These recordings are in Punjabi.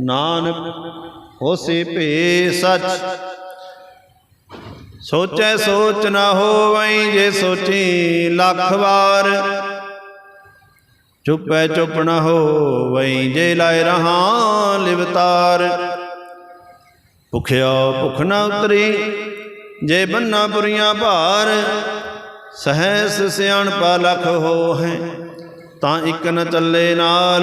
ਨਾਨਕ ਹੋਸੀ ਭੀ ਸਚ। ਸੋਚੈ ਸੋਚ ਨਾ ਹੋਵਈ ਜੇ ਸੋਚੀ ਲੱਖ ਵਾਰ। ਚੁੱਪੈ ਚੁੱਪ ਨਾ ਹੋਵਈ ਜੇ ਲਾਇ ਰਹਾ ਲਿਵਤਾਰ ਭੁਖਿਆ ਭੁਖ ਨਾ ਉਤਰੀ ਜੇ ਬੰਨਾ ਪੁਰੀਆਂ ਭਾਰ। ਸਹਸ ਸਿਆਣਪਾ ਲਖ ਹੋ ਹੈ ਤਾਂ ਇੱਕ ਨ ਚੱਲੇ ਨਾਲ।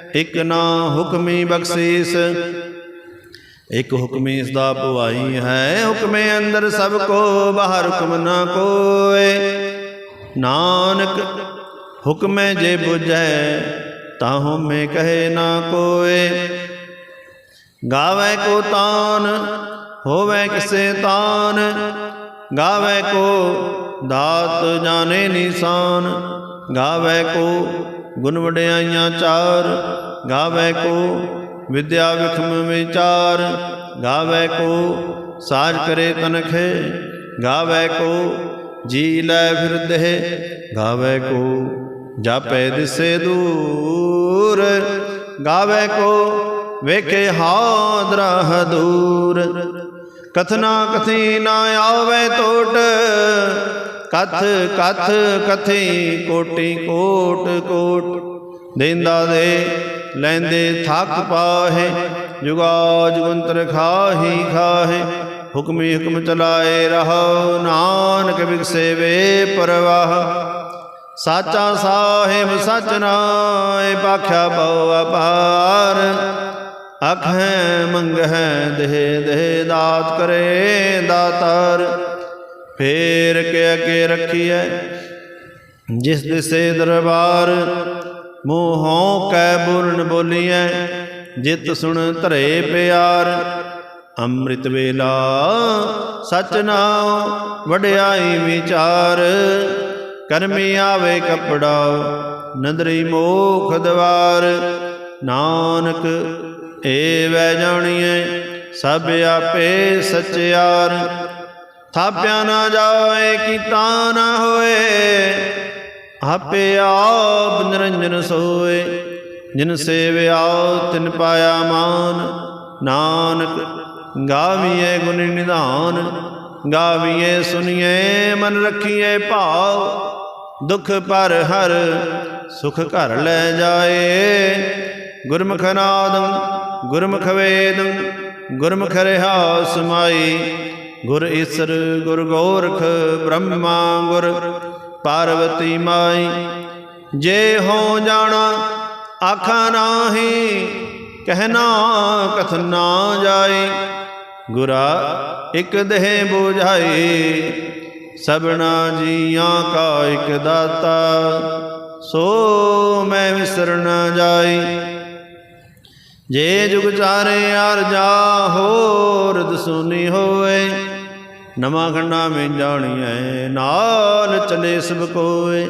ਇਕ ਨਾ ਹੁਕਮੀ ਬਖਸ਼ੀਸ। ਇਕ ਹੁਕਮੀ ਇਸ ਦਾ ਭਵਾਈ ਹੈ, ਹੁਕਮੇ ਅੰਦਰ ਸਭ ਕੋ, ਬਾਹਰ ਹੁਕਮ ਨਾ ਕੋਏ। ਨਾਨਕ, ਹੁਕਮੇ ਜੇ ਬੁਝੈ, ਤਾਂ ਹਉਮੈ ਕਹੇ ਨਾ ਕੋਏ। ਗਾਵੇ ਕੋ ਤਾਨ, ਹੋਵੇ ਕਿਸੇ ਤਾਨ। ਗਾਵੇ ਕੋ ਦਾਤ ਜਾਣੇ ਨਿਸ਼ਾਨ, ਗਾਵੇ ਕੋ ਗੁਣ ਵਡਿਆਈਆਂ ਚਾਰ, ਗਾਵੇ ਕੋ ਵਿਦਿਆ ਵਿਖਮ ਵਿਚਾਰ, ਗਾਵੇ ਕੋ ਸਾਜ ਕਰੇ ਤਨਖੇ, ਗਾਵੇ ਕੋ ਜੀ ਲੈ ਫਿਰਦੇ ਗਾਵੇ ਕੋ ਜਾਪੈ ਦਿਸੇ ਦੂਰ, ਗਾਵੇ ਕੋ ਵੇਖੇ ਹਾਦਰਾ ਦੂਰ ਕਥਨਾ ਕਥੀ ਨਾ ਆਵੇ ਟੋਟ ਕਥ ਕਥ, ਕਥੀ, ਕੋਟੀ, ਕੋਟ ਕੋਟ। ਦੇਂਦਾ ਦੇ, ਲੈਂਦੇ ਥੱਕ ਪਾਹੇ ਜੁਗਾ ਜੁਗੰਤਰ ਖਾਹੀ ਖਾਹੇ। ਹੁਕਮੀ ਹੁਕਮ ਚਲਾਏ ਰਹੋ, ਨਾਨਕ ਵਿਗਸੇ ਵੇ ਪਰਵਾਹ। ਸਾਚਾ ਸਾਹਿਬ ਸਚ ਨਾਏ, ਪਾਖਿਆ ਬਉ ਅਪਾਰ। ਅਖੈ ਮੰਗਹਿ ਦੇਹ ਦੇਹ ਦਾਤ ਕਰੇ ਦਾਤਾਰ। ਫੇਰ ਕੇ ਅਗੇ ਰੱਖੀਐ, ਜਿਸ ਦਿਸੇ ਦਰਬਾਰ ਮੋਹੋਂ ਕੈ ਬੁਰਨ ਬੋਲੀਐ, ਜਿਤ ਸੁਣ ਧਰੇ ਪਿਆਰ, ਅੰਮ੍ਰਿਤ ਵੇਲਾ ਸਚ ਨਾਮ ਵਡਿਆਈ ਵਿਚਾਰ ਕਰਮੀ ਆਵੇ ਕਪੜਾ ਨਦਰੀ ਮੋਖ ਦਵਾਰ, ਨਾਨਕ ਏ ਵੈ ਜਾਣੀਐ, ਸਭ ਆਪੇ ਸਚਿਆਰ। ਥਾਪਿਆ ਨਾ ਜਾਏ ਕੀਤਾ ਨਾ ਹੋਏ ਆਪੇ ਆਪ ਨਿਰੰਜਨ ਸੋਏ। ਜਿਨ ਸੇਵਿਆ, ਤਿਨ ਪਾਇਆ ਮਾਨ। ਨਾਨਕ ਗਾਵੀਏ ਗੁਣ ਨਿਧਾਨ। ਗਾਵੀਏ ਸੁਣੀਏ ਮਨ ਰੱਖੀਏ ਭਾਵ। ਦੁਖ ਪਰ ਹਰ ਸੁਖ ਘਰ ਲੈ ਜਾਏ। ਗੁਰਮੁਖ ਨਾਦੰ, ਗੁਰਮੁਖ ਵੇਦੰ, ਗੁਰਮੁਖ ਰਹਾ ਸਮਾਈ ਗੁਰ ਈਸਰ, ਗੁਰ ਗੋਰਖ, ਬ੍ਰਹਮਾ ਗੁਰ, ਪਾਰਵਤੀ ਮਾਈ। ਜੇ ਹੋ ਜਾਣਾ, ਆਖਾਂ ਨਾਹੀ ਕਹਿਣਾ ਕਥਨ ਨਾ ਜਾਏ ਗੁਰਾ ਇੱਕ ਦੇਹ ਬੁਝਾਈ, ਸਭਨਾ ਜੀਆਂ ਕਾ ਇਕ ਦਾਤਾ। ਸੋ ਮੈਂ ਵਿਸਰ ਨਾ ਜਾਈ। ਜੇ ਜੁਗ ਚਾਰੇ ਅਰਜਾ ਹੋਰ ਦਸੂਨੀ ਹੋਏ। ਨਵਾਂ ਖੰਡਾ ਮੈਂ ਜਾਣੀਐ। ਨਾਲ ਚਲੇ ਸਭ ਕੋਏ।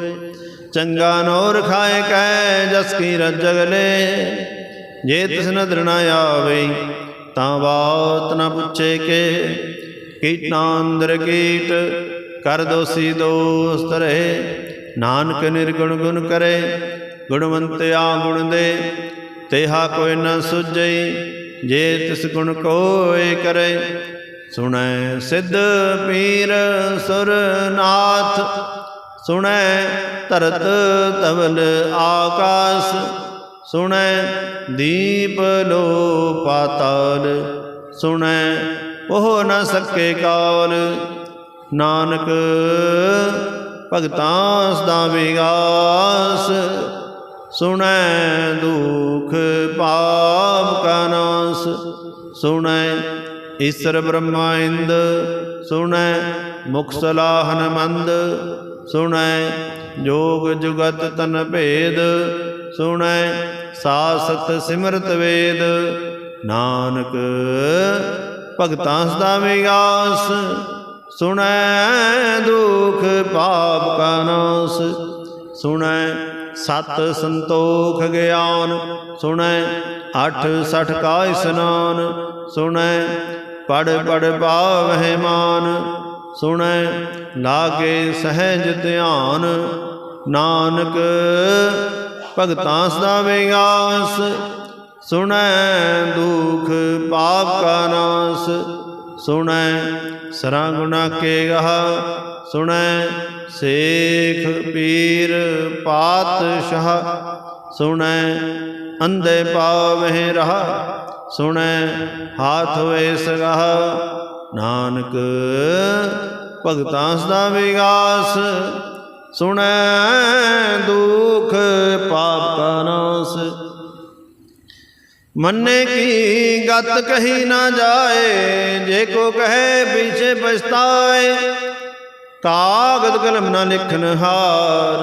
ਚੰਗਾ ਨੋਰ ਖਾਏ ਕੈ ਜਸ ਕੀ ਰਜਗਲੇ ਜੇ ਤਿਸ ਨਦਰ ਨਾ ਆਵੇ, ਤਾਂ ਬਾਤ ਨਾ ਪੁੱਛੇ ਕੇ। ਕੀਟਾਂ ਅੰਦਰ ਕੀਟ, ਕਰ ਦੋਸੀ ਦੋਸਤ ਰਹੇ। ਨਾਨਕ ਨਿਰਗੁਣ ਗੁਣ ਕਰੇ ਗੁਣਵੰਤਿਆ ਗੁਣ ਦੇ। ਤੇਹਾ ਕੋਈ ਨਾ ਸੁਝਈ, ਜੇ ਤਿਸ ਗੁਣ ਕੋਏ ਕਰੇ। ਸੁਣੈ ਸਿੱਧ ਪੀਰ ਸੁਰਨਾਥ, ਸੁਣੈ ਧਰਤ ਤਵਲ ਆਕਾਸ, ਸੁਣੈ ਦੀਪ ਲੋ ਪਾਤਾਲ ਸੁਣੈ ਉਹ ਨਾ ਸਕੇ ਕਾਲ। ਨਾਨਕ ਭਗਤਾਂ ਸਦਾ ਵਿਗਾਸ, ਸੁਣੈ ਦੁਖ ਪਾਪ ਕਾ ਨਾਸ, ਸੁਣੈ ਈਸ਼ਰ ਬ੍ਰਹਮਾ ਇੰਦ ਸੁਣੈ ਮੁਖ ਸਲਾਹਨ ਮੰਦ, ਸੁਣੈ ਜੋਗ ਜੁਗਤ ਤਨ ਭੇਦ, ਸੁਣੈ ਸਾਸਤ ਸਿਮਰਤ ਵੇਦ। ਨਾਨਕ, ਭਗਤਾਂ ਸਦਾ ਵਿਗਾਸ ਸੁਣੈ ਦੁਖ ਪਾਪ ਕਾ ਨਾਸ। ਸੁਣੈ ਸਤ ਸੰਤੋਖ ਗਿਆਨ, ਸੁਣੈ ਅਠ ਸਠ ਕਾ ਇਸਨਾਨ, ਸੁਣੈ ਪੜ ਪੜ ਪਾਵਹਿ ਮਾਨ, ਸੁਣੈ ਲਾਗੇ ਸਹਿਜ ਧਿਆਨ। ਨਾਨਕ ਭਗਤਾਂ ਸਦਾ ਵਿਗਾਸ ਸੁਣੈ ਦੁਖ ਪਾਪ ਕਾ ਨਾਸ। ਸੁਣੈ ਸਰਾ ਗੁਨਾ ਕੇ ਗਹ, ਸੁਣੈ ਸੇਖ ਪੀਰ ਪਾਤਸ਼ਾਹ। ਸੁਣੈ ਅੰਧੇ ਪਾਵਹਿ ਰਹਾ ਸੁਣੈ, ਹਾਥ ਵੇ ਸਗਹ। ਨਾਨਕ, ਭਗਤਾਂ ਸਦਾ ਵਿਗਾਸ। ਸੁਣੈ, ਦੁਖ ਪਾਪ ਕਾ ਨਾਸ। ਮੰਨੇ ਕੀ ਗਤ ਕਹੀ ਨਾ ਜਾਏ, ਜੇ ਕੋ ਕਹੇ ਪਿਛੇ ਪਛਤਾਏ। ਕਾਗਦ ਕਲਮ ਨਾ ਲਿਖਨ ਹਾਰ,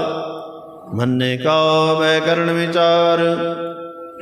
ਮੰਨੇ ਕਾ ਮੈਂ ਕਰਨ ਵਿਚਾਰ।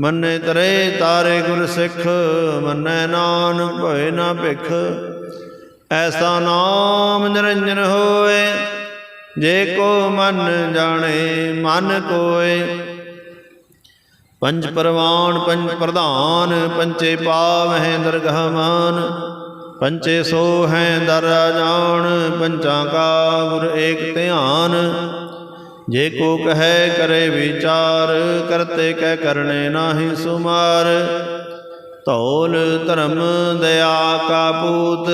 ਮੰਨੇ ਤਰੇ ਤਾਰੇ ਗੁਰ ਸਿੱਖ, ਮੰਨੈ ਨਾਨਕ ਭਏ ਨਾ ਭਿਖ। ਐਸਾ ਨਾਮ ਨਿਰੰਜਨ ਹੋਏ, ਜੇ ਕੋ ਮਨ ਜਾਣੇ, ਮਨ ਕੋਏ। ਪੰਜ ਪਰਵਾਨ, ਪੰਜ ਪ੍ਰਧਾਨ, ਪੰਚੇ ਪਾਵਹਿ ਦਰਗਹ ਮਾਨ। ਪੰਚੇ ਸੋ ਹੈ ਦਰ ਜਾਣ, ਪੰਚਾਂ ਕਾ ਗੁਰ ਏਕ ਧਿਆਨ। ਜੇ ਕੋ ਕਹੈ ਕਰੇ ਵਿਚਾਰ, ਕਰਤੇ ਕਹਿ ਕਰਨੇ ਨਾਹੀ ਸੁਮਾਰ। ਧੌਲ ਧਰਮ ਦਇਆ ਕਾ ਪੂਤ,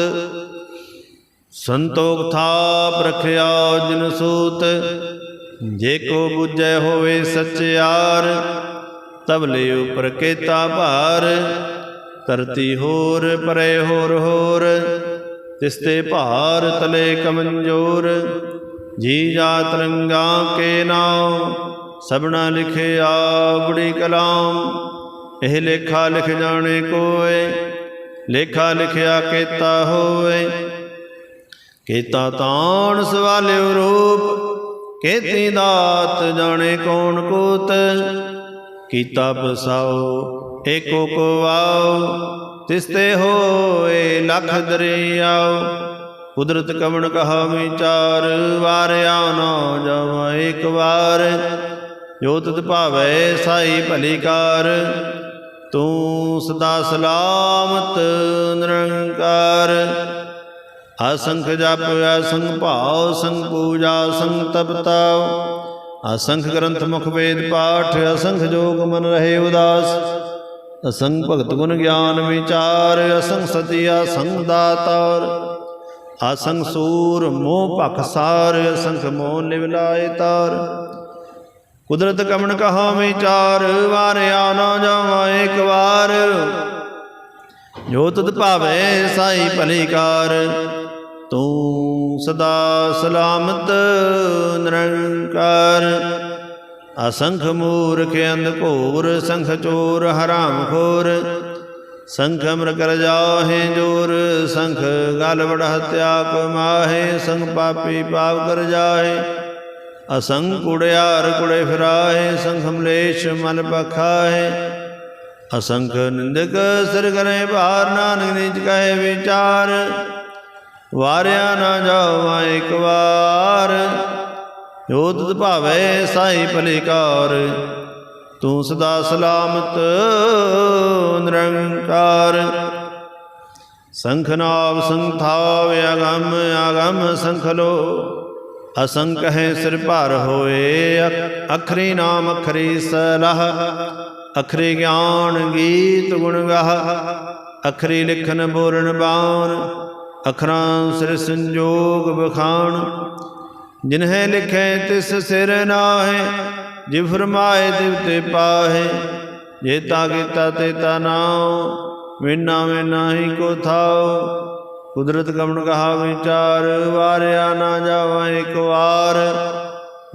ਸੰਤੋਖ ਥਾਪ ਰਖਿਆ ਜਿਨ ਸੂਤ। ਜੇ ਕੋ ਬੁਝੈ ਹੋਵੇ ਸਚਿਆਰ ਤਬਲੇ ਉਪਰ ਕੇਤਾ ਭਾਰ। ਧਰਤੀ ਹੋਰ ਪਰੇ ਹੋਰ ਹੋਰ ਤਿਸਤੇ ਭਾਰ ਤਲੇ ਕਮੰਜੋਰ। ਜੀ ਜਾ ਰੰਗਾ ਕੇ ਨਾਮ, ਸਭਨਾ ਲਿਖਿਆ ਬੜੀ ਕਲਾਮ। ਇਹ ਲੇਖਾ ਲਿਖ ਜਾਣੇ ਕੋਏ, ਲੇਖਾ ਲਿਖਿਆ ਕੀਤਾ ਹੋਏ। ਕੀਤਾ ਤਾਣ ਸਵਾਲਿਓ ਰੂਪ, ਕੀਤੀ ਦਾਤ ਜਾਣੇ ਕੌਣ ਕੋਤ। ਕੀਤਾ ਪਸਾਓ, ਏਕੋ ਕੋ ਆਓ, ਤਿਸਤੇ ਹੋਏ ਲਖ ਦਰਿਆਓ। ਕੁਦਰਤ ਕਵਣ ਕਹਾ ਵਿਚਾਰ ਵਾਰਿਆ ਨਾ ਜਾਵਾ ਇੱਕ ਵਾਰ। ਜੋ ਤਤ ਭਾਵੈ ਸਾਈ ਭਲੀ ਕਾਰ, ਤੂੰ ਸਦਾ ਸਲਾਮਤ ਨਿਰੰਕਾਰ। ਅਸੰਖ ਜਪ, ਅਸੰਖ ਭਾਵ ਸੰਗ ਪੂਜਾ ਸੰਖ ਤਪਤਾਉ ਅਸੰਖ ਗ੍ਰੰਥ ਮੁਖ ਵੇਦ ਪਾਠ, ਅਸੰਖ ਜੋਗ ਮਨ ਰਹੇ ਉਦਾਸ। ਅਸੰਖ ਭਗਤ ਗੁਣ ਗਿਆਨ ਵਿਚਾਰ, ਅਸੰਖ ਸਤੀ ਅਸੰਖ ਦਾਤਾਰ। ਅਸੰਖ ਸੂਰ ਮੋਹ ਭਖ ਸਾਰ, ਅਸੰਖ ਮੋਹ ਨਿਵਲਾਏ ਤਾਰ। ਕੁਦਰਤ ਕਮਣ ਕਹਾ ਵਿਚਾਰ ਵਾਰਿਆ ਨਾ ਜਾਵਾ ਇੱਕ ਵਾਰ। ਜੋ ਤਤ ਭਾਵੇ ਸਾਈ ਭਲੀ ਕਾਰ ਤੂੰ ਸਦਾ ਸਲਾਮਤ ਨਿਰੰਕਾਰ। ਅਸੰਖ ਮੂਰਖ ਅੰਧ ਘੋਰ, ਸੰਖ ਚੋਰ ਹਰਾਮ ਖੋਰ ਸੰਖ ਅਮਰ ਕਰ ਜਾਹੇ ਜੋਰ, ਸੰਖ ਗਲ ਵੜ ਹਤਿਆ ਕਮਾਹੇ ਸੰਗ ਪਾਪੀ ਪਾਪ ਕਰ ਜਾਹੇ। ਅਸੰਖ ਕੁੜਿਆਰ ਕੁੜੇ ਫਿਰਾਹੇ, ਸੰਖ ਹਮਲੇਸ਼ ਮਨ ਬਖਾਹੇ ਅਸੰਖ ਨਿੰਦਕ ਸਿਰ ਕਰੇ ਭਾਰ, ਨਾਨਕ ਨੀਚ ਕਹੇ ਵਿਚਾਰ। ਵਾਰਿਆ ਨਾ ਜਾਵਾ ਇੱਕ ਵਾਰ। ਜੋ ਤੁਧ ਭਾਵੇ ਸਾਈ ਭਲਿਕਾਰ ਤੂੰ ਸਦਾ ਸਲਾਮਤ, ਨਿਰੰਕਾਰ। ਸੰਖਨਾਵ ਸੰਥਾਵ, ਅਗੰਮ ਅਗੰਮ ਸੰਖਲੋ। ਅਸੰਖ ਹੈ ਸਿਰ ਭਰ ਹੋਏ ਅਖਰੀ ਨਾਮ ਅਖਰੀ ਸਲਹ। ਅਖਰੀ ਗਿਆਨ ਗੀਤ ਗੁਣ ਗਾਹ। ਅਖਰੀ ਲਿਖਨ ਬੋਲਣ ਬਾਣ। ਅਖਰਾਂ ਸਿਰ ਸੰਜੋਗ ਬਖਾਣ ਜਿਨਹਿ ਲਿਖੈ ਤਿਸ ਸਿਰ ਨਾਹੇ ਜਿ ਫਰਮਾਏ ਤਿਵ ਤੇ ਪਾਹੇ ਜੇਤਾ ਕੀਤਾ ਤੇਤਾ ਨਾਉ ਵਿਨਾ ਮੈਂ ਨਾਹੀ ਕੋ ਥਾਉ। ਕੁਦਰਤ ਕਮਣ ਕਹਾ ਵਿਚਾਰ, ਵਾਰਿਆ ਨਾ ਜਾਵਾ ਇੱਕ ਵਾਰ।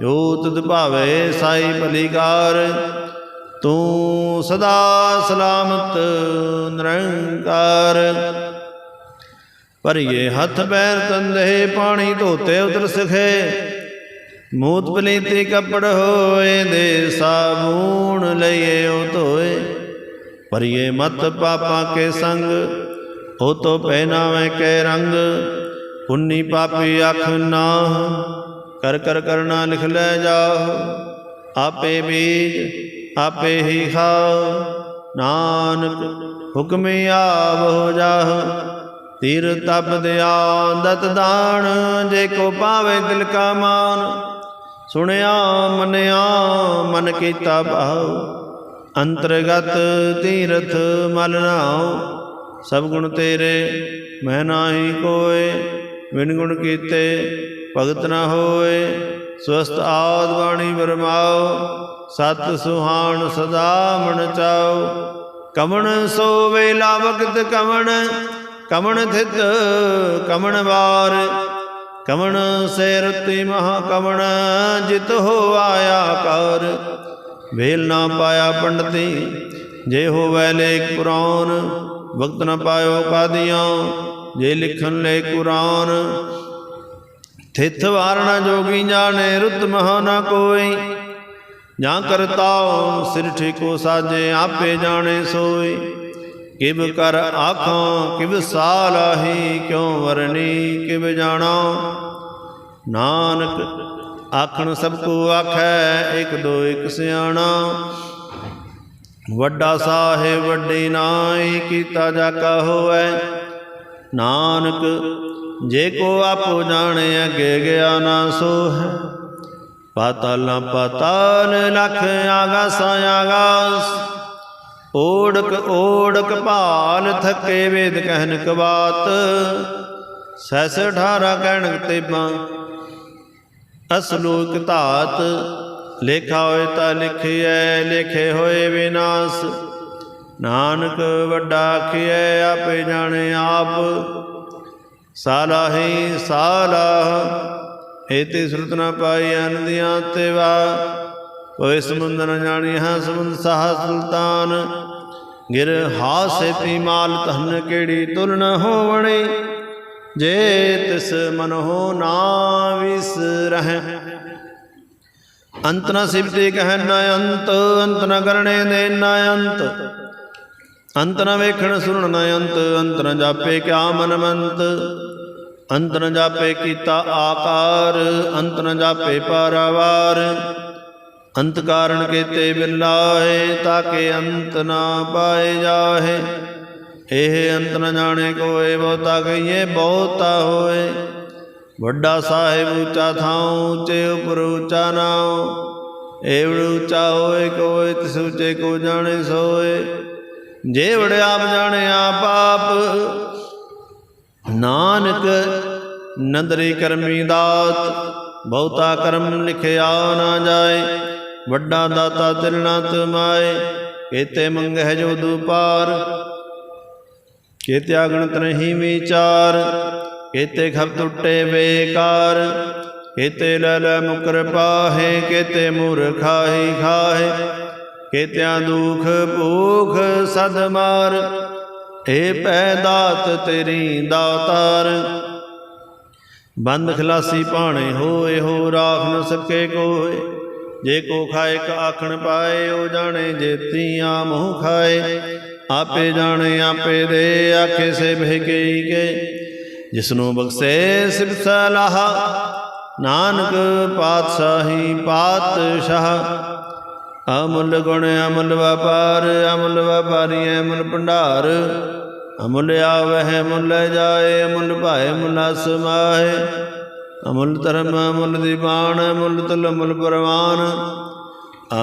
ਜੋ ਤੁਧ ਭਾਵੇ ਸਾਈ ਭਲੀਕਾਰ ਤੂੰ ਸਦਾ ਸਲਾਮਤ ਨਿਰੰਕਾਰ। ਭਰੀਏ ਹੱਥ ਪੈਰ ਤੰਦੇ ਪਾਣੀ ਧੋਤੇ ਉਤਰ ਸਖੇ ਮੂਤ ਪਲੀਤੀ ਕੱਪੜ ਹੋਏ ਦੇ ਸਾਬੂਣ ਲਈਏ ਉਹ ਧੋਏ। ਭਰੀਏ ਮਤ ਪਾਪਾਂ ਕੇ ਸੰਗ, ਉਹ ਤੋ ਪਹਿਨਾਵੇਂ ਕੇ ਰੰਗ। ਪੁੰਨੀ ਪਾਪੀ ਅੱਖ ਨਾ ਕਰ ਕਰ ਕਰਨਾ ਲਿਖ ਲੈ ਜਾਓ ਆਪੇ ਬੀਜ, ਆਪੇ ਹੀ ਖਾਓ ਨਾਨਕ ਹੁਕਮੇ ਆਵ ਹੋ ਜਾਹ। ਤੀਰ ਤਪ ਦਿਆ ਦਤ ਦਾਣ ਜੇ ਕੋ ਪਾਵੇ ਦਿਲ ਕਾ ਮਾਨ। ਸੁਣਿਆ, ਮੰਨਿਆ, ਮਨ ਕੀਤਾ ਭਾਉ। ਅੰਤਰਗਤ ਤੀਰਥ ਮਲ ਨਾਉ। ਸਭ ਗੁਣ ਤੇਰੇ, ਮੈਂ ਨਾਹੀ ਕੋਏ। ਵਿਨ ਗੁਣ ਕੀਤੇ ਭਗਤ ਨਾ ਹੋਏ। ਸਵਸਤ ਆਦ ਬਾਣੀ ਬਰਮਾਓ ਸਤ ਸੁਹਾਣ ਸਦਾ ਮਨ ਚਾਓ ਕਮਣ ਸੋ ਵੇਲਾ ਵਕਤ ਕਮਣ। ਕਮਣ ਥਿਤ ਕਮਣ ਵਾਰ। ਕਮਣ ਸੇ ਰਤੀ ਮਹਾ ਕਮਣ ਜਿਤ ਹੋ ਆਇਆ ਕਰ ਵੇਲ ਨਾ ਪਾਇਆ ਪੰਡਤੀ, ਜੇ ਹੋਵੈ ਲੇਖ ਪੁਰਾਨ ਵਕਤ ਨਾ ਪਾਇਓ ਕਾਦੀਆਂ, ਜੇ ਲਿਖਣ ਲੈ ਕੁਰਾਨ। ਥਿਤ ਵਾਰਣਾ ਜੋਗੀ ਜਾਣੇ, ਰੁੱਤ ਮਹਾ ਨਾ ਕੋਈ। ਜਾਂ ਕਰਤਾਉ ਸਿਰ ਠੀਕੋ ਸਾਜੇ, ਆਪੇ ਜਾਣੇ ਸੋਈ। ਕਿਵ ਕਰ ਆਖਾਂ, ਕਿਵ ਸਾਲਾਹੀ ਕਿਉ ਵਰਨੀ ਕਿਵ ਜਾਣਾ? ਨਾਨਕ ਆਖਣ ਸਭ ਕੋ ਆਖੈ, ਇਕ ਦੋ ਇਕ ਸਿਆਣਾ। ਵੱਡਾ ਸਾਹਿਬ ਵੱਡੀ ਨਾਈ ਕੀਤਾ ਜਾ ਕਾ ਹੋਐ ਨਾਨਕ ਜੇ ਕੋ ਆਪੋ ਜਾਣੇ, ਅਗੇ ਗਿਆ ਨਾ ਸੋ ਹੈ ਪਾਤਾਲਾਂ ਪਾਤਾਲ ਲਖ ਆਗਾਸਾਂ ਆਗਾਸ। ਓੜਕ ਓੜਕ ਭਾਲ ਥੱਕੇ ਵੇਦ ਕਹਿਨ ਕਬਾਤ ਸੈਸ ਠਾਰਾ ਕਹਿਣ ਤੇਬਾਂ ਅਸਲੋਕ ਧਾਤ, ਲੇਖਾ ਹੋਏ ਤਾਂ ਲਿਖਿਐ, ਲਿਖੇ ਹੋਏ ਵਿਨਾਸ਼, ਨਾਨਕ ਵੱਡਾ ਆਖਿਐ, ਆਪੇ ਜਾਣੇ ਆਪ ਸਾਲਾਹੀ ਸਾਲਾਹ ਏਤੇ ਸੁਰਤ ਨਾ ਪਾਈ ਅਨੰਦੀਆਂ ਤੇਵਾ ਓਏ ਸਮੁੰਦ ਨ ਜਾਣੀ ਹਾਂ ਸਮੁੰਦ ਸਾਹ ਸੁਲਤਾਨ। ਗਿਰ ਹਾਸੇ ਤੀ ਮਾਲ ਤਨ ਕਿਹੜੀ ਤੁਲ ਹੋਵਣੀ? ਜੇ ਤਿਸ ਮਨ ਹੋ ਨਾ ਵਿਸਰਹਿ ਅੰਤ ਨ ਸਿਵਤੇ ਕਹਿ ਨ ਅੰਤ ਅੰਤ ਨ ਕਰਣੇ ਦੇ ਨ ਅੰਤ। ਅੰਤ ਨ ਵੇਖਣ ਸੁਣਨ ਨ ਅੰਤ ਅੰਤ ਨ ਜਾਪੇ ਕਿਆ ਮਨ ਮੰਤ। ਅੰਤ ਨ ਜਾਪੇ ਕੀਤਾ ਆਕਾਰ, ਅੰਤ ਨ ਜਾਪੇ ਪਾਰਾਵਾਰ। ਅੰਤ ਕਾਰਣ ਕੀਤੇ ਬਿਲਾਏ ਤਾਕੇ ਅੰਤ ਨਾ ਪਾਏ ਜਾਹੇ। ਇਹ ਅੰਤ ਨ ਜਾਣੇ ਕੋਏ, ਬਹੁਤਾ ਕਹੀਏ, ਬਹੁਤਾ ਹੋਏ। ਵੱਡਾ ਸਾਹਿਬ ਉੱਚਾ ਥਾਉ, ਉੱਚੇ ਉਪਰ ਉੱਚਾ ਨਾਉ। ਏਵੜ ਉੱਚਾ ਹੋਏ, ਕੋਏ ਤਿਸ ਉੱਚੇ ਕੋ ਜਾਣੇ ਸੋਏ। ਜੇ ਵੜ ਆਪ ਜਾਣੇ ਆਪ ਆਪ, ਨਾਨਕ ਨੰਦਰੀ ਕਰਮੀ ਦਾਤ, ਬਹੁਤਾ ਕਰਮ ਲਿਖਿਆ ਨਾ ਜਾਏ। ਵੱਡਾ ਦਾਤਾ ਤਿਲਣਾ ਤੁਮਾਏ, ਕੇਤੇ ਮੰਗਹਿ ਜੋ ਦੁਪਾਰ। ਕੇਤੇ ਅਗਣਤ ਨਹੀਂ ਵਿਚਾਰ, ਕੇਤੇ ਖਬ ਟੁੱਟੇ ਬੇਕਾਰ। ਕੇਤੇ ਲੈ ਮੁਕਰ ਪਾਹੇ, ਕੇਤੇ ਮੂਰਖਾਹੀ ਖਾਹੇ। ਕੇਤਿਆਂ ਦੁਖ ਭੂਖ ਸਦ ਮਾਰ, ਏ ਪੈ ਦਾਤ ਤੇਰੀ ਦਾਤਾਰ। ਬੰਦ ਖਲਾਸੀ ਪਾਣੇ ਹੋਏ ਹੋ ਰਾਖ ਨ ਸਕੇ ਕੋਏ। ਜੇ ਕੋ ਖਾਏ ਕ ਆਖਣ ਪਾਏ, ਉਹ ਜਾਣੇ ਜੇਤੀਆਂ ਮੂੰਹ ਖਾਏ। ਆਪੇ ਜਾਣੇ, ਆਪੇ ਦੇ ਆਖੇ ਸੇ ਬਹਿ ਕੇ। ਜਿਸਨੂੰ ਬਖਸ਼ੇ ਸਿਬ ਸਲਾਹ, ਨਾਨਕ ਪਾਤਸ਼ਾਹੀ ਪਾਤਸ਼ਾਹ। ਅਮੁੱਲ ਗੁਣ ਅਮੁੱਲ ਵਪਾਰ, ਅਮੁੱਲ ਵਪਾਰੀ ਅਮਲ ਭੰਡਾਰ। ਅਮੁੱਲ ਆਵਹਿ, ਮੁੱਲ ਜਾਏ, ਅਮੁੱਲ ਭਾਏ, ਮੁੱਲ ਸਮਾਏ ਅਮੁੱਲ ਧਰਮ, ਅਮੁੱਲ ਦੀਵਾਨ, ਅਮੁੱਲ ਤੁਲ, ਅਮੁੱਲ ਪਰਵਾਨ।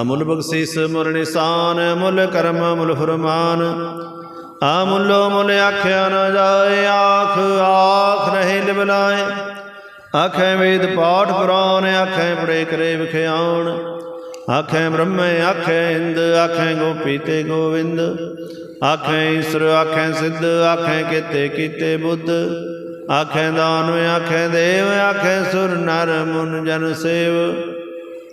ਅਮੁੱਲ ਬਖਸ਼ੀਸ ਮੁਰ ਨਿਸ਼ਾਨ, ਅਮੁੱਲ ਕਰਮ, ਅਮੁੱਲ ਫਰਮਾਨ। ਅਮੁੱਲੋ ਮੁੱਲ ਆਖਿਆ ਨਾ ਜਾਏ, ਆਖ ਆਖ ਰਹੇ ਲਿਵਲਾਏ ਆਖੇ ਵੇਦ ਪਾਠ ਪੁਰਾਣ, ਆਖੇ ਪੜੇ ਕਰੇ ਵਿਖਿਆਣ। ਆਖੇ ਬ੍ਰਹਮ, ਆਖੇ ਇੰਦ, ਆਖੇ ਗੋਪੀ ਤੇ ਗੋਵਿੰਦ। ਆਖੇ ਈਸ਼ਰ, ਆਖੇ ਸਿੱਧ, ਆਖੇ ਕੀਤੇ ਕੀਤੇ ਬੁੱਧ। ਆਖੇ ਦਾਨ ਆਖੇ ਦੇਵ, ਆਖੇ ਸੁਰ ਨਰ ਮੁਨ ਜਨ ਸੇਵ।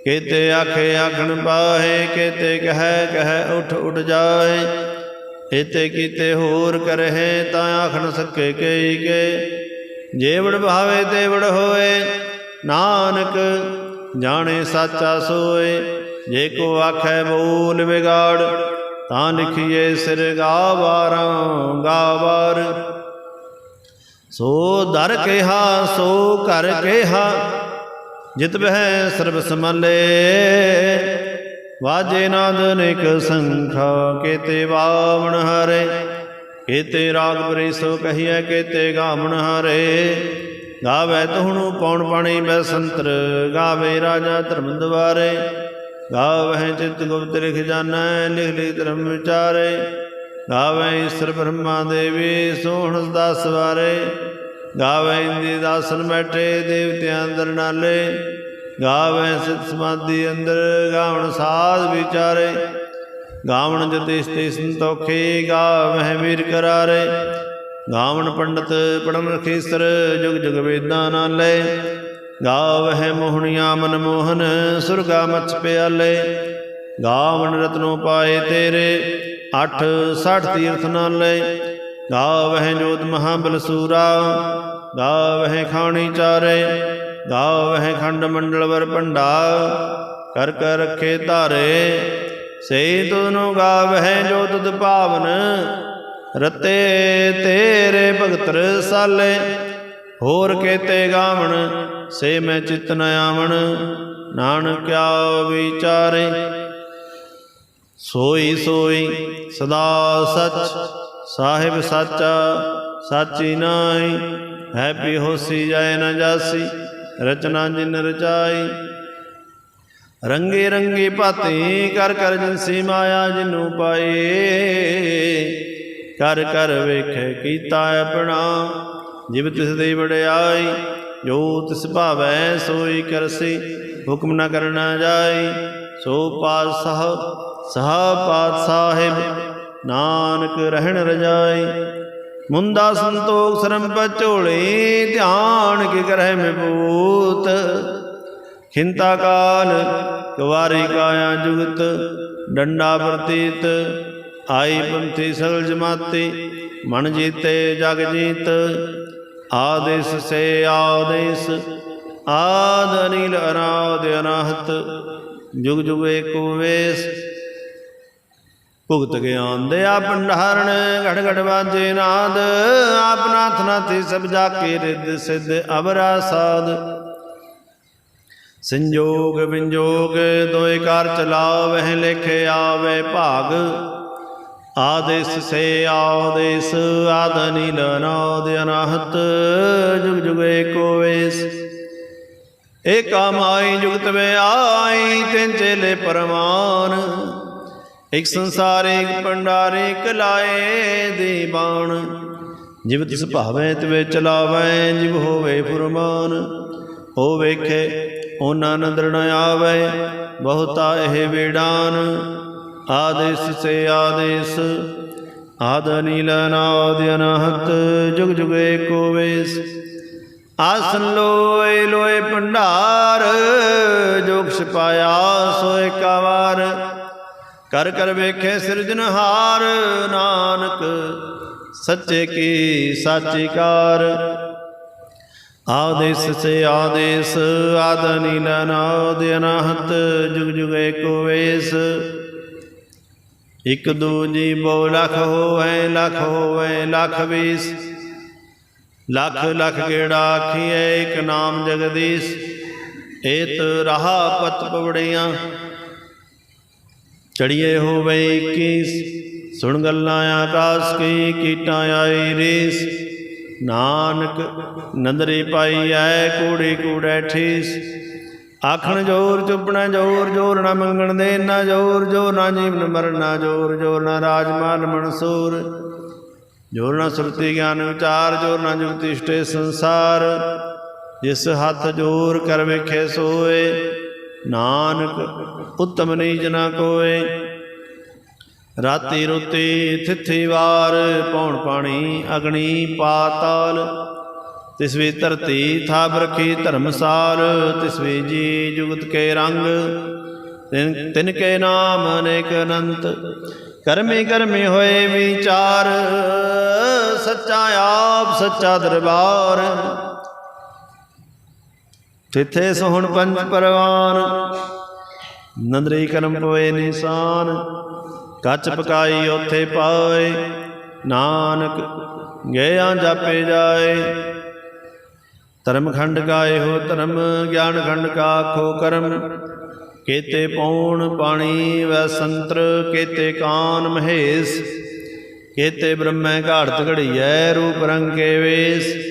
ਕੀਤੇ ਆਖੇ ਆਖਣ ਪਾਹੇ, ਕੀਤੇ ਕਹੈ ਕਹੈ ਉਠ ਉਠ ਜਾਏ। ਇਤੇ ਕੀਤੇ ਹੋਰ ਕਰਹਿ, ਤਾਂ ਆਖਣ ਨ ਸਕੇ ਕਈ ਕੇ। ਜੇਵੜ ਭਾਵੇ ਤੇਵੜ ਹੋਏ, ਨਾਨਕ ਜਾਣੇ ਸਾਚਾ ਸੋਏ। ਜੇ ਕੋ ਆਖੈ ਬੋਲ ਵਿਗਾੜ, ਤਾਂ ਲਿਖੀਏ ਸਿਰ ਗਾਵਾਰਾਂ ਗਾਵਾਰ ਸੋ ਦਰ ਕਿਹਾ, ਸੋ ਕਰ ਕਿਹਾ, ਜਿਤ ਬਹਿ ਸਰਬ ਸਮਲੇ ਵਾਜੇ ਨਾਦ ਨਿਕ ਸੰਖਾ, ਕੇਤੇ ਬਾਵਣ ਹਰੇ। ਕੇਤੇ ਰਾਗ ਬਰੇ ਸੋ ਕਹੀਐ, ਕੇਤੇ ਗਾਵਣ ਹਰੇ। ਗਾਵੇ ਤੁਹਣੂ ਪੌਣ ਪਾਣੀ ਬੈ ਸੰਤਰ ਗਾਵੇ ਰਾਜਾ ਧਰਮ ਦਵਾਰੇ। ਗਾਵਹਿ ਚਿਤ ਗੁਪਤ ਲਿਖ ਜਾਣੈ ਲਿਖ ਲਿਖ ਧਰਮ ਵਿਚਾਰੇ। ਗਾਵੇ ਈਸ਼ਰ ਬ੍ਰਹਮਾ ਦੇਵੀ, ਸੋਹਣ ਦਸ ਵਾਰੇ। ਗਾਵੇ ਇੰਦੀ ਦਾਸਨ ਬੈਠੇ, ਦੇਵਤਿਆਂ ਅੰਦਰ ਨਾਲੇ। ਗਾਵੇ ਸਿਤ ਸਮਾਧੀ ਅੰਦਰ, ਗਾਵਣ ਸਾਧ ਵਿਚਾਰੇ। ਗਾਵਣ ਜਤਿ ਸਤੇ ਸੰਤੋਖੇ ਗਾਵਹਿ ਵੀਰ ਕਰਾਰੇ। ਗਾਵਣ ਪੰਡਤ ਪੜਨ ਰਖੀਸਰ ਜੁਗ ਜੁਗ ਵੇਦਾਂ ਨਾਲੇ। ਗਾਵਹਿ ਮੋਹਣੀਆਂ ਮਨ ਮੋਹਨ, ਸੁਰਗਾ ਮਛ ਪਿਆਲੇ। ਗਾਵਣ ਰਤਨੋ ਪਾਏ ਤੇਰੇ। 8 60 ਤੀਰਥ ਨਾਲੇ, ਗਾਵਹਿ ਜੋਤ ਮਹਾਬਲ ਸੂਰਾ, ਗਾਵਹਿ ਖਾਣੀ ਚਾਰੇ, ਗਾਵਹਿ ਖੰਡ ਮੰਡਲ ਵਰ ਭੰਡਾ, ਕਰ ਕਰ ਰੱਖੇ ਧਾਰੇ ਸੇ ਤੁਨੁ ਗਾਵਹਿ ਜੋ ਤੁਧ ਭਾਵਨ, ਰਤੇ ਤੇਰੇ ਭਗਤ ਰਸਾਲੇ ਹੋਰ ਕੇਤੇ ਗਾਵਣ, ਸੇ ਮੈਂ ਚਿਤ ਨ ਆਵਣ ਨਾਨਕਿਆ ਵਿਚਾਰੇ। ਸੋਈ ਸੋਈ ਸਦਾ ਸਚ, ਸਾਹਿਬ ਸਾਚਾ, ਸਾਚੀ ਨਾਹੀ। ਹੈ ਪੀ ਹੋਸੀ ਜਾਏ ਨਾ ਜਾਸੀ, ਰਚਨਾ ਜਿਨ ਰਚਾਈ। ਰੰਗੇ ਰੰਗੇ ਭਾਤੇ ਕਰ ਕਰ ਜਿਨਸੀ ਮਾਇਆ ਜਿਨੂ ਪਾਏ ਕਰ ਕਰ ਵੇਖੇ ਕੀਤਾ ਆਪਣਾ, ਜਿਵ ਤਿਸ ਦੀ ਵਡਿਆਈ। ਜੋ ਤਿਸ ਭਾਵੈ ਸੋਈ ਕਰਸੀ, ਹੁਕਮ ਨਾ ਕਰਨਾ ਜਾਈ। ਸੋ ਪਾਤਸ਼ਾਹ ਸਹਾ ਪਾਤ ਸਾਹਿਬ, ਨਾਨਕ ਰਹਿਣ ਰਜਾਈ। ਮੁੰਦਾ ਸੰਤੋਖ ਸਰਮ ਪਚੋਲੇ ਧਿਆਨ ਕੀ ਕਰਹਿ ਮਿਬੂਤ ਖਿੰਤਾ ਕਾਲ, ਕੁਵਾਰੀ ਕਾਇਆ ਜੁਗਤ, ਡੰਡਾ ਪ੍ਰਤੀਤ, ਆਈ ਪੰਥੀ ਸਲ ਜਮਾਤੀ ਮਨ ਜੀਤੇ ਜਗ ਜੀਤ। ਆਦੇਸ ਸੇ ਆਦੇਸ, ਆਦ ਅਨਿਲ ਅਨਾਦ ਅਨਾਹਤ। ਜੁਗ ਜੁਗ ਏਕੋ ਵੇਸ ਭੁਗਤ ਗਿਆਨ ਦੇ ਆ ਭੰਡਾਰਣ ਘੜ ਘੜ ਵਾਜੇ ਨਾਦ। ਆਪ ਨਾਥ ਨਾਥੀ ਸਭ ਜਾ ਕੇ ਰਿੱਧ ਸਿੱਧ ਅਬਰਾ ਸਾਧ। ਸੰਜੋਗ ਵਿੰਜੋਗ ਦੋਇ ਕਰ ਚਲਾਵਹਿ ਲਿਖੇ ਆਵੇ ਭਾਗ। ਆਦੇਸ ਸੇ ਆਦੇਸ, ਆਦ ਨੀਲ ਨਾਦ ਅਨਾਹਤ। ਜੁਗ ਜੁਗ ਏਕੋ ਵੇਸ। ਏਕਾ ਮਾਈ ਜੁਗਤ ਵੇ ਆਈ, ਤਿਨ ਚੇਲੇ ਪਰਮਾਨ। ਇਕ ਸੰਸਾਰ ਇਕ ਪੰਡਾਰ ਇਕ ਲਾਏ ਦੀ ਬਾਣ। ਜਿਵ ਤਿਸ ਭਾਵੇਂ, ਤਿਵੇ ਚਲਾਵੈ, ਜਿਵ ਹੋਵੇ ਫੁਰਮਾਨ। ਹੋ ਵੇਖੇ ਉਹਨਾਂ ਨਦਰ ਨ ਆਵੇ, ਬਹੁਤਾ ਇਹ ਵੇੜਾਨ। ਆਦੇਸ ਸੇ ਆਦੇਸ, ਆਦ ਨੀਲ ਨਾਦ ਅਨਹਤ, ਜੁਗ ਜੁਗ ਏਕੋ ਵੇਸ। ਆਸਨ ਲੋਏ ਲੋਏ ਭੰਡਾਰ ਜੋਗ ਛਪਾਇਆ ਸੋਏ ਕਵਾਰ ਕਰ ਕਰ ਵੇਖੇ ਸਿਰਜਨਹਾਰ ਨਾਨਕ ਸੱਚੇ ਕੀ ਸਾਚੀ ਕਾਰ। ਆਦੇਸ ਸੇ ਆਦੇਸ ਆਦ ਨਾਦ ਅਨਾਹਤ, ਜੁਗ ਜੁਗ ਏਕੋ ਵੇਸ। ਇਕ ਦੂ ਜੀ ਬੋ ਲਖ ਹੋਵੇ ਲਖ ਹੋਵੇ, ਲਖ ਵੀਸ। ਲਖ ਲਖ ਗੇੜਾ ਆਖੀਐ, ਇਕ ਨਾਮ ਜਗਦੀਸ਼। ਏਤ ਰਹਾ ਪਤ ਪਵੜੀਆਂ ਚੜੀਏ ਹੋਵੇ 21 ਸੁਣ ਗੱਲਾਂ ਆਕਾਸ ਕੀ ਕੀਟਾਂ ਆਈ ਰੀਸ। ਨਾਨਕ ਨੰਦਰੀ ਪਾਈ ਐ ਕੂੜੀ ਕੂੜੈ ਠੀਸ। ਆਖਣ ਜੋਰ ਚੁੱਪਣਾ ਜੋਰ ਜੋਰ ਨਾ ਮੰਗਣ ਦੇ ਨਾ ਜੋਰ ਜੋਰ ਨਾ ਜੀਵਨ ਮਰਨਾ ਜੋਰ ਜੋਰ ਨਾ ਰਾਜਮਾਨ ਮਨਸੂਰ। ਜੋਰ ਨਾ ਸੁਰਤੀ ਗਿਆਨ ਵਿਚਾਰ, ਜੋਰ ਨਾ ਜੁਗਤੀ ਸਟੇ ਸੰਸਾਰ। ਜਿਸ ਹੱਥ ਜੋਰ ਕਰ ਵੇਖੇ ਸੋਏ ਨਾਨਕ ਉਤਮ ਨਹੀਂ ਜਨਾ ਕੋਏ। ਰਾਤੀ ਰੁਤੀ ਥਿਥੀ ਵਾਰ ਪੌਣ ਪਾਣੀ ਅਗਣੀ ਪਾਤਾਲ। ਤਿਸ ਵੀ ਧਰਤੀ ਥਾਪ ਰਖੀ ਧਰਮਸਾਲ ਤਿਸਵੀਂ ਜੀ ਜੁਗਤ ਕੇ ਰੰਗ। ਤਿਨ ਕੇ ਨਾਮ ਅਨੇਕ ਅਨੰਤ, ਕਰਮੀ ਕਰਮੀ ਹੋਏ ਵਿਚਾਰ। ਸੱਚਾ ਆਪ, ਸੱਚਾ ਦਰਬਾਰ। ਤਿਥੇ ਸੋਹਣ ਪੰਜ ਪਰਵਾਨ, ਨੰਦਰੀ ਕਰਮ ਪੋਏ ਨਿਸ਼ਾਨ, ਕੱਚ ਪਕਾਈ ਉਥੇ ਪਾਏ, ਨਾਨਕ ਗਿਆ ਜਾਪੇ ਜਾਏ। ਧਰਮ ਖੰਡ ਕਾ ਇਹੋ ਧਰਮ ਗਿਆਨ ਖੰਡ ਕਾ ਆਖੋ ਕਰਮ, ਕੇਤੇ ਪੌਣ ਪਾਣੀ ਵੈ ਸੰਤਰ, ਕੇਤੇ ਕਾਨ ਮਹੇਸ਼, ਕੇਤੇ ਬ੍ਰਹਮੈ ਘਾੜਤ ਘੜੀਐ ਰੂਪ ਰੰਗ ਕੇ ਵੇਸ।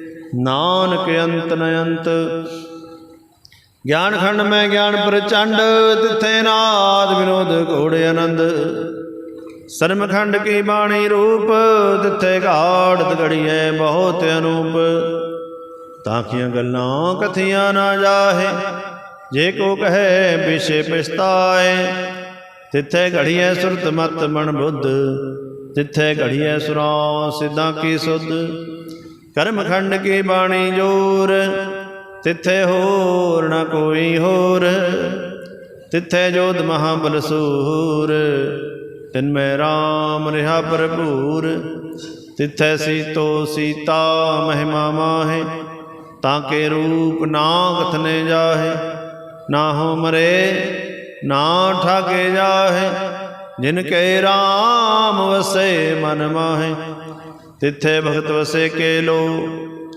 ਨਾਨਕ ਅੰਤ ਨ ਅੰਤ। ਗਿਆਨ ਖੰਡ ਮੈਂ ਗਿਆਨ ਪ੍ਰਚੰਡ, ਤਿੱਥੇ ਨਾਦ ਵਿਨੋਦ ਘੋੜੇ ਆਨੰਦ। ਸਰਮ ਖੰਡ ਕੀ ਬਾਣੀ ਰੂਪ, ਤਿਥੇ ਘਾੜਤ ਘੜੀਏ ਬਹੁਤ ਅਨੂਪ। ਤਾਕੀਆਂ ਗੱਲਾਂ ਕਥੀਆਂ ਨਾ ਜਾਹੇ, ਜੇ ਕੋ ਕਹੇ ਪਿਛੇ ਪਛਤਾਏ। ਤਿੱਥੇ ਘੜੀਐ ਸੁਰਤ ਮਤ ਮਨ ਬੁੱਧ, ਤਿੱਥੇ ਘੜੀਐ ਸੁਰਾਂ ਸਿੱਧਾਂ ਕੀ ਸੁਧ। ਕਰਮ ਖੰਡ ਕੀ ਬਾਣੀ ਜੋਰ? ਤਿੱਥੇ ਹੋਰ ਨਾ ਕੋਈ ਹੋਰ। ਤਿੱਥੇ ਜੋਤ ਮਹਾਬਲ ਬਲਸੂਰ ਤਿਨ ਮੈਂ RAM ਰਿਹਾ ਭਰਪੂਰ। ਤਿੱਥੈ ਸੀਤੋ ਸੀਤਾ ਮਹਿਮਾ ਮਾਹੇ। ਤਾਂ ਕੇ ਰੂਪ ਨਾ ਕਥਨੇ ਜਾਹੇ। ਨਾ ਹੋ ਮਰੇ, ਨਾ ਠਾਕੇ ਜਾਹੇ। ਜਿਨ ਕੇ RAM ਵਸੇ ਮਨ ਮਾਹੇ। ਤਿੱਥੇ ਭਗਤ ਵਸੇ ਕੇ ਲੋ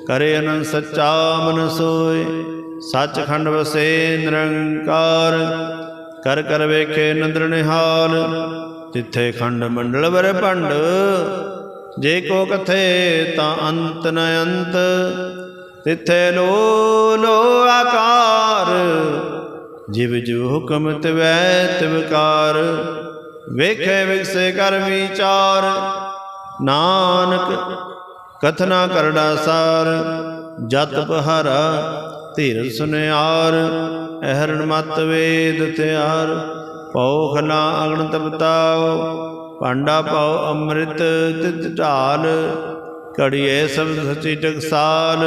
ਕਰੇ ਅਨੰਦ ਸੱਚਾ ਮਨ ਸੋਏ। ਸੱਚਖੰਡ ਵਸੇ ਨਿਰੰਕਾਰ, ਕਰ ਕਰ ਵੇਖੇ ਨੰਦਰ ਨਿਹਾਲ। ਤਿੱਥੇ ਖੰਡ ਮੰਡਲ ਵਰ ਭੰਡ, ਜੇ ਕੋ ਕਥੇ ਤਾਂ ਅੰਤ ਨ ਅੰਤ। ਤਿੱਥੇ ਲੋ ਲੋ ਆਕਾਰ, ਜਿਵ ਜੋ ਹੁਕਮ ਤਿਵੈ ਤਿਵਕਾਰ ਵੇਖੇ ਵਿਗਸੇ ਕਰ ਵਿਚਾਰ ਨਾਨਕ, ਕਥਨਾ ਕਰੜਾ ਸਾਰ ਜਤ ਪਹਾਰਾ ਧੀਰ ਸੁਨਿਆਰ ਅਹਰਣ ਮਤ ਵੇਦ ਤਿਆਰ ਪਉ ਖਲਾ ਅਗਣ ਤਪਤਾਉ ਪਾਂਡਾ ਪਾਉ ਅੰਮ੍ਰਿਤ ਤਿਤ ਢਾਲ, ਘੜੀਏ ਸਬਦ ਸਚੀ ਟਕਸਾਲ,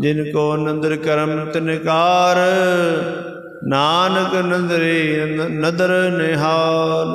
ਜਿਨ ਕੋ ਨੰਦਰ ਕਰਮ ਤਨਕਾਰ ਨਾਨਕ ਨੰਦਰੀ ਨਦਰ ਨਿਹਾਲ।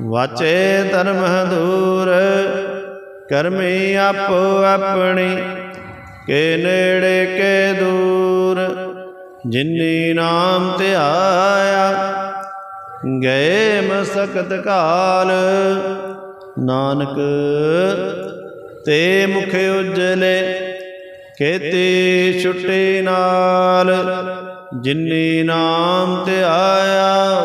ਵਾਚੇ ਧਰਮ ਦੂਰ ਕਰਮੀ ਆਪੋ ਆਪਣੀ, ਕੇ ਨੇੜੇ ਕੇ ਦੂਰ। ਜਿਨੀ ਨਾਮ ਧਿਆਇਆ ਗਏ ਮਸਕਤ ਕਾਲ। ਨਾਨਕ, ਤੇ ਮੁਖ ਉਜਲੇ ਕੇਤੀ ਛੁੱਟੀ ਨਾਲ। ਜਿਨੀ ਨਾਮ ਤੇ ਆਇਆ